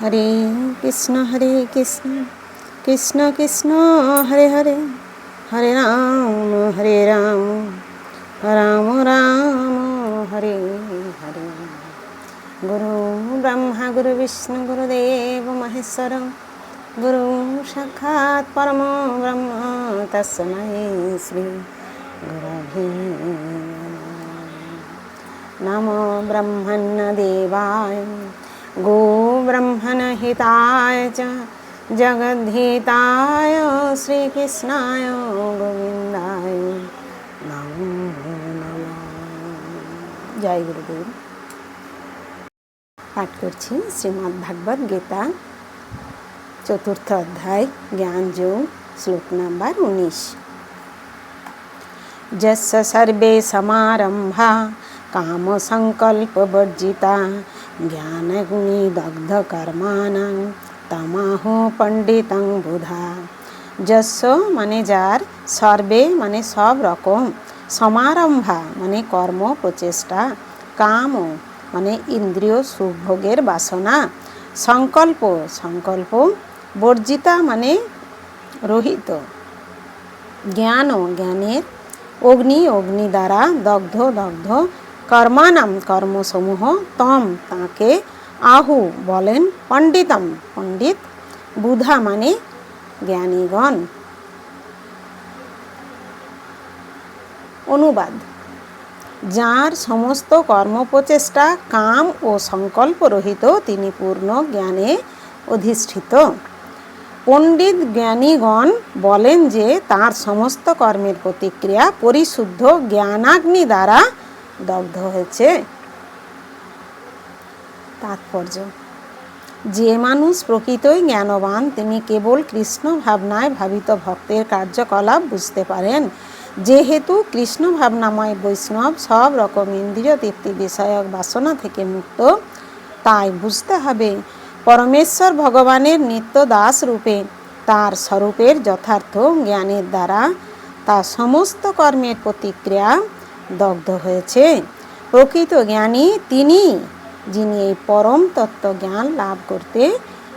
হরে কৃষ্ণ হরে কৃষ্ণ কৃষ্ণ কৃষ্ণ, হরে হরে হরে রাম হরে রাম রাম রাম, হরে হরে। গুরু ব্রহ্মা, গুরু বিষ্ণু, গুরুদেব মহেশ্বর, গুরু সাক্ষাৎ পরম ব্রহ্ম, তসময় শ্রী गुरभे नमो ब्रह्मण्णदेवाय गोब्रह्मणहिताय च जगद्धिताय श्रीकृष्णाय गोविन्दाय नमो नमः জয় গুরুদেব পাঠ করছি শ্রীমদ্ ভাগবত গীতা চতুর্থ অধ্যায় জ্ঞান যোগ শ্লোক নাম্বার উনিশ যস্য সর্বে সমারম্ভা কামসঙ্কল্পবর্জিতা জ্ঞানগুণী দগ্ধকর্মাণং তমাহো পণ্ডিতং বুধা যস্য মানে যার সর্বে মানে সব রকম সমারম্ভা মানে কর্ম প্রচেষ্টা কাম মানে ইন্দ্রিয় সুভোগের বাসনা সংকল্প সংকল্প বর্জিতা মানে রহিত জ্ঞান ও জ্ঞানের অগ্নি অগ্নি দ্বারা দগ্ধ দগ্ধ কর্মানাম কর্মসমূহ তম তাকে আহু বলেন পণ্ডিতম। পণ্ডিত বুধা মানে জ্ঞানীগণ। অনুবাদ। যার সমস্ত কর্মপ্রচেষ্টা, কাম ও সংকল্প রহিত তিনি পূর্ণ জ্ঞানে অধিষ্ঠিত। পণ্ডিত জ্ঞানীগণ বলেন যে তার সমস্ত কর্মের প্রতিক্রিয়া পরিশুদ্ধ জ্ঞানাগ্নি দ্বারা দগ্ধ হয়েছে। তাৎপর্য। যে মানুষ প্রকৃতই জ্ঞানবান, তিনি কেবল কৃষ্ণ ভাবনায় ভাবিত ভক্তের কার্যকলাপ বুঝতে পারেন। যেহেতু কৃষ্ণ ভাবনাময় বৈষ্ণব সব রকম ইন্দ্রিয় তৃপ্তি বিষয়ক বাসনা থেকে মুক্ত, তাই বুঝতে হবে পরমেশ্বর ভগবানের নিত্য দাস রূপে তার স্বরূপের যথার্থ জ্ঞানের দ্বারা তার সমস্ত কর্মের প্রতিক্রিয়া দগ্ধ হয়েছে। প্রকৃত জ্ঞানী তিনি, যিনি এই পরম তত্ত্ব জ্ঞান লাভ করতে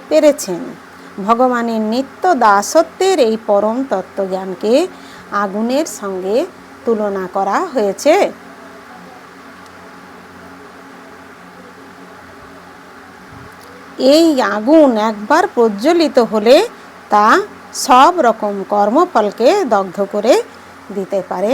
পেরেছেন। ভগবানের নিত্য দাসত্বের এই পরম তত্ত্ব জ্ঞানকে আগুনের সঙ্গে তুলনা করা হয়েছে। এই আগুন একবার প্রজ্বলিত হলে তা সব রকম কর্মফলকে দগ্ধ করে দিতে পারে।